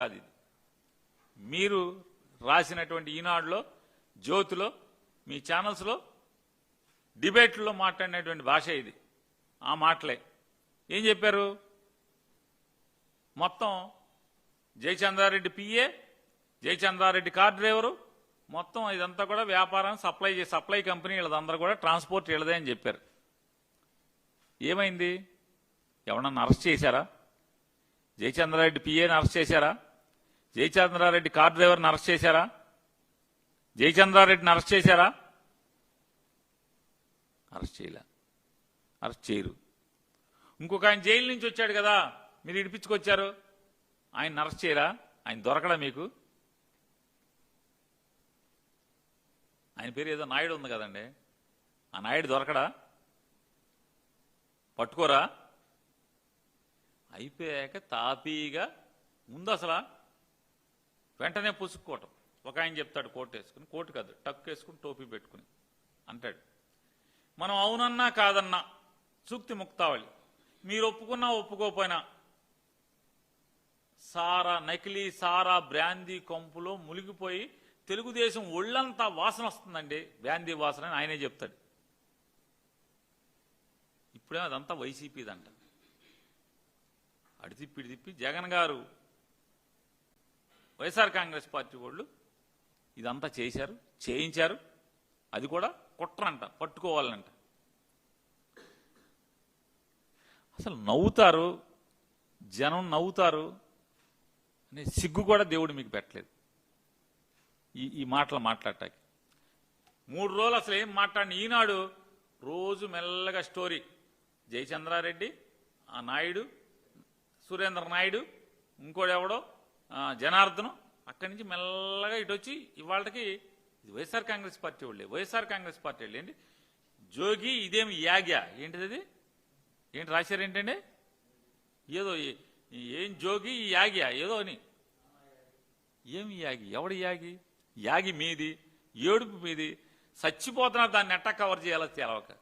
కాదు ఇది మీరు రాసినటువంటి ఈనాడులో జ్యోతిలో మీ ఛానల్స్లో డిబేట్లో మాట్లాడినటువంటి భాష ఇది. ఆ మాటలే. ఏం చెప్పారు? మొత్తం Jayachandra Reddy PA Jayachandra Reddy car driver. మొత్తం ఇదంతా కూడా వ్యాపారం సప్లై సప్లై కంపెనీ వీళ్ళదందరూ కూడా ట్రాన్స్పోర్ట్ వీళ్ళదే అని చెప్పారు. ఏమైంది? ఎవరన్నా అరెస్ట్ చేశారా? జయచంద్రారెడ్డి పిఏని అరెస్ట్ చేశారా? జయచంద్రారెడ్డి కార్ డ్రైవర్ని అరెస్ట్ చేశారా? జయచంద్రారెడ్డిని అరెస్ట్ చేశారా? అరెస్ట్ చేయలే. అరెస్ట్ చేయరు. ఇంకొక ఆయన జైలు నుంచి వచ్చాడు కదా మీరు ఇడిపించుకొచ్చారు. ఆయన అరెస్ట్ చేయరా? ఆయన దొరకడా మీకు? ఆయన పేరు ఏదో నాయుడు ఉంది కదండి. ఆ నాయుడు దొరకడా? పట్టుకోరా? అయిపోయాక తాపీగా ముందు అసలా వెంటనే పుసుక్కోవటం. ఒక ఆయన చెప్తాడు కోట్ వేసుకుని కోటు కాదు టక్ వేసుకుని టోపీ పెట్టుకుని అంటాడు. మనం అవునన్నా కాదన్నా సూక్తి ముక్తావళి. మీరు ఒప్పుకున్నా ఒప్పుకోపోయినా సారా నకిలీ సారా బ్రాందీ కొంపులో మునిగిపోయి తెలుగుదేశం ఒళ్ళంతా వాసన వస్తుందండి. బ్రాందీ వాసన అని ఆయనే చెప్తాడు. ఇప్పుడే అదంతా వైసీపీదంట. అడి తిప్పి జగన్ గారు వైఎస్ఆర్ కాంగ్రెస్ పార్టీ వాళ్ళు ఇదంతా చేశారు చేయించారు. అది కూడా కుట్రంట పట్టుకోవాలంట. అసలు నవ్వుతారు జనం నవ్వుతారు అనే సిగ్గు కూడా దేవుడు మీకు పెట్టలేదు. ఈ ఈ మాటలు మాట్లాడటానికి. మూడు రోజులు అసలు ఏం మాట్లాడిన ఈనాడు రోజు మెల్లగా స్టోరీ. జయచంద్రారెడ్డి ఆ నాయుడు సురేంద్ర నాయుడు ఇంకోడెవడో జనార్దనం అక్కడి నుంచి మెల్లగా ఇటు వచ్చి ఇవాళకి ఇది వైఎస్ఆర్ కాంగ్రెస్ పార్టీ వాళ్ళే. వైఎస్ఆర్ కాంగ్రెస్ పార్టీ వాళ్ళు. ఏంటి? జోగి ఇదేమి యాగ్యా. ఏంటిది అది? ఏంటి రాశారు ఏంటండి? ఏదో ఏం జోగి ఈ యాగ్యా. ఏదో అని. ఏమి యాగి? ఎవడి యాగి? యాగి మీది ఏడుపు మీది. చచ్చిపోతున్నా దాన్ని ఎట్టా కవర్ చేయాలో తెలవక.